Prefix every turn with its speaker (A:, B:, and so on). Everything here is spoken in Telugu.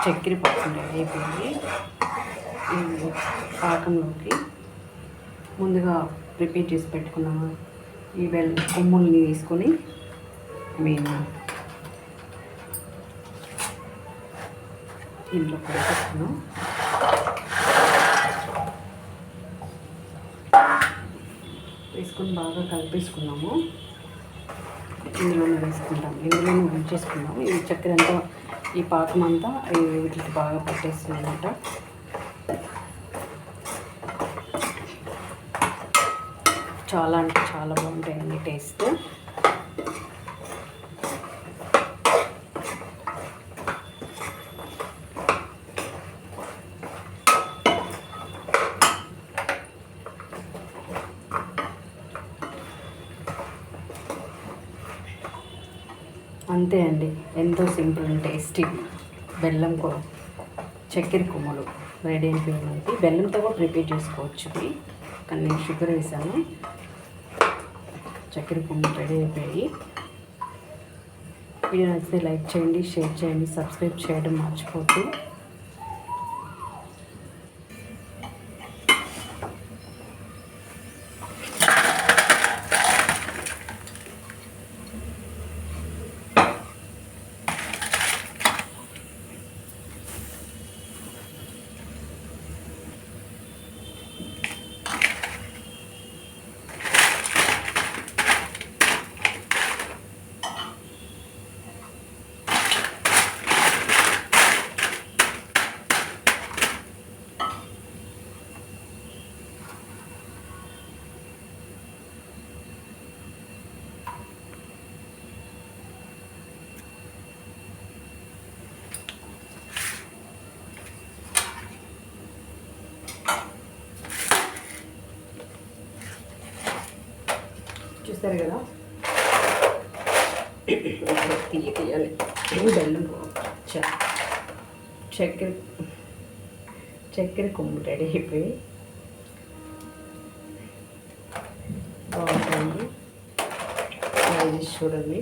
A: చక్కెర పాకం రెడీ అయిపోయింది పాకంలోకి ముందుగా ప్రిపేర్ చేసి పెట్టుకున్నాము ఈ వెల్ కొమ్ముల్ని తీసుకొని మేము ఇంట్లో కలిపేసుకున్నాం వేసుకొని బాగా కలిపేసుకున్నాము. ఇందులోనే వేసుకుంటాం. ఇందులోనే ఉంచేసుకున్నాము ఈ చక్కెర అంతా ఈ పాకం అంతా వీటికి బాగా పట్టేస్తుంది అనమాట చాలా అంటే చాలా బాగుంటాయండి టేస్ట్. అంతే అండి. ఎంతో సింపుల్ అండ్ టేస్టీ బెల్లం కో చక్కెర కొమ్మలు రెడీ అయిపోయింది బెల్లంతో కూడా ప్రిపేర్ చేసుకోవచ్చు ఇది. కానీ నేను షుగర్ వేసాను. చక్కెర కొమ్మలు రెడీ అయిపోయాయి. వీడియో నచ్చితే లైక్ చేయండి షేర్ చేయండి సబ్స్క్రైబ్ చేయడం మర్చిపోద్దు. చూస్తారు కదా? తీయ తీయాలి బెల్లం. చక్కెర చక్కెర కొమ్ము రెడీ అయిపోయి బాగుంటుంది చూడండి.